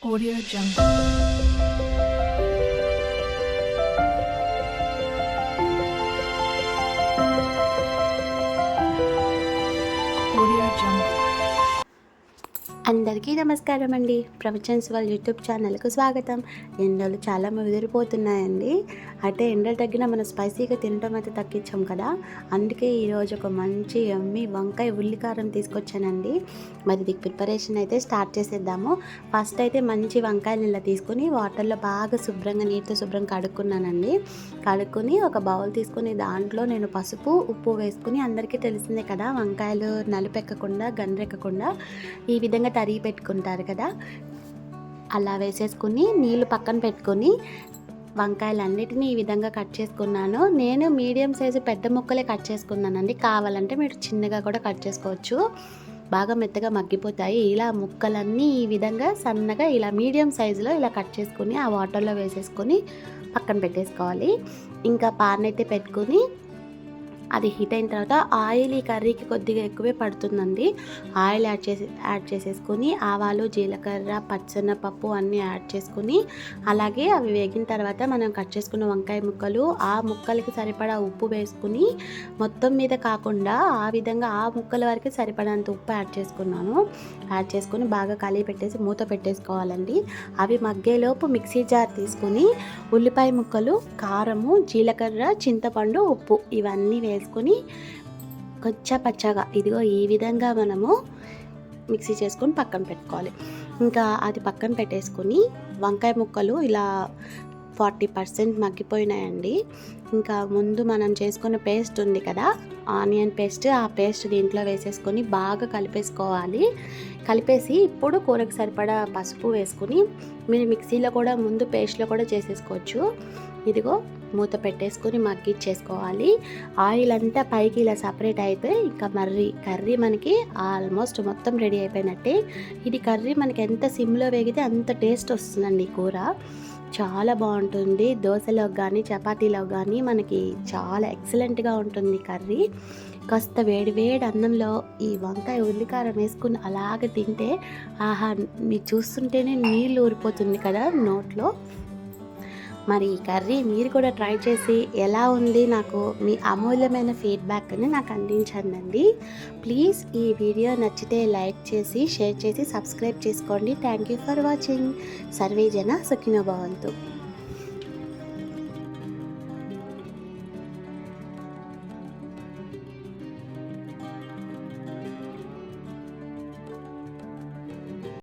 Audio Jungle. అందరికీ నమస్కారం అండి. ప్రవచన్స్ వాళ్ళ యూట్యూబ్ ఛానల్కు స్వాగతం. ఎండలు చాలా ముదిరిపోతున్నాయండి అయితే ఎండలు తగ్గిన మనం స్పైసీగా తినడం అయితే తగ్గించాం కదా. అందుకే ఈరోజు ఒక మంచి అమ్మి వంకాయ ఉల్లికారం తీసుకొచ్చానండి. మరి దీనికి ప్రిపరేషన్ అయితే స్టార్ట్ చేసేద్దాము. ఫస్ట్ అయితే మంచి వంకాయలు ఇలా తీసుకుని వాటర్లో బాగా శుభ్రంగా నీటితో శుభ్రం కడుక్కున్నానండి. కడుక్కొని ఒక బౌల్ తీసుకుని దాంట్లో నేను పసుపు ఉప్పు వేసుకుని అందరికీ తెలిసిందే కదా వంకాయలు నలుపెక్కకుండా గండ్రెక్కకుండా ఈ విధంగా తరిగి పెట్టుకుంటారు కదా అలా వేసేసుకుని నీళ్ళు పక్కన పెట్టుకొని వంకాయలన్నిటిని ఈ విధంగా కట్ చేసుకున్నాను. నేను మీడియం సైజు పెద్ద ముక్కలే కట్ చేసుకున్నానండి. కావాలంటే మీరు చిన్నగా కూడా కట్ చేసుకోవచ్చు. బాగా మెత్తగా మగ్గిపోతాయి. ఇలా ముక్కలన్నీ ఈ విధంగా సన్నగా ఇలా మీడియం సైజులో ఇలా కట్ చేసుకుని ఆ వాటర్లో వేసేసుకొని పక్కన పెట్టేసుకోవాలి. ఇంకా పాన్ అయితే పెట్టుకొని అది హీట్ అయిన తర్వాత ఆయిల్ ఈ కర్రీకి కొద్దిగా ఎక్కువే పడుతుందండి. ఆయిల్ యాడ్ చేసి యాడ్ చేసేసుకొని ఆవాలు జీలకర్ర పచ్చనపప్పు అన్నీ యాడ్ చేసుకొని అలాగే అవి వేగిన తర్వాత మనం కట్ చేసుకున్న వంకాయ ముక్కలు ఆ ముక్కలకి సరిపడా ఉప్పు వేసుకుని మొత్తం మీద కాకుండా ఆ విధంగా ఆ ముక్కల వరకు సరిపడంత ఉప్పు యాడ్ చేసుకున్నాను. యాడ్ చేసుకొని బాగా కలిపి పెట్టేసి మూత పెట్టేసుకోవాలండి. అవి మగ్గేలోపు మిక్సీ జార్ తీసుకుని ఉల్లిపాయ ముక్కలు కారము జీలకర్ర చింతపండు ఉప్పు ఇవన్నీ వేసుకొని కొచ్చ పచ్చగా ఇదిగో ఈ విధంగా మనము మిక్సీ చేసుకొని పక్కన పెట్టుకోవాలి. ఇంకా అది పక్కన పెట్టేసుకొని వంకాయ ముక్కలు ఇలా ఫార్టీ పర్సెంట్ మగ్గిపోయినాయండి. ఇంకా ముందు మనం చేసుకున్న పేస్ట్ ఉంది కదా ఆనియన్ పేస్ట్ ఆ పేస్ట్ దీంట్లో వేసేసుకొని బాగా కలిపేసుకోవాలి. కలిపేసి ఇప్పుడు కూరకు సరిపడా పసుపు వేసుకుని మీరు మిక్సీలో కూడా ముందు పేస్ట్లో కూడా చేసేసుకోవచ్చు. ఇదిగో మూత పెట్టేసుకొని మగ్గిచ్చేసుకోవాలి ఆయిల్ అంతా పైకి ఇలా సపరేట్ అయితే ఇంకా మర్రి కర్రీ మనకి ఆల్మోస్ట్ మొత్తం రెడీ అయిపోయినట్టే. ఇది కర్రీ మనకి ఎంత సిమ్లో వేగితే అంత టేస్ట్ వస్తుందండి ఈ కూర. చాలా బాగుంటుంది. దోశలో కానీ చపాతీలో కానీ మనకి చాలా ఎక్సలెంట్గా ఉంటుంది కర్రీ. కాస్త వేడి వేడి అన్నంలో ఈ వంకాయ ఉల్లికారం వేసుకుని అలాగ తింటే ఆహా మీరు చూస్తుంటేనే నీళ్ళు ఊరిపోతుంది కదా నోట్లో. మరి ఈ కర్రీ మీరు కూడా ట్రై చేసి ఎలా ఉంది నాకు మీ అమూల్యమైన ఫీడ్బ్యాక్ని నాకు అందించండి ప్లీజ్ ఈ వీడియో నచ్చితే లైక్ చేసి షేర్ చేసి సబ్స్క్రైబ్ చేసుకోండి. Thank you for watching. Survey జన సుఖినో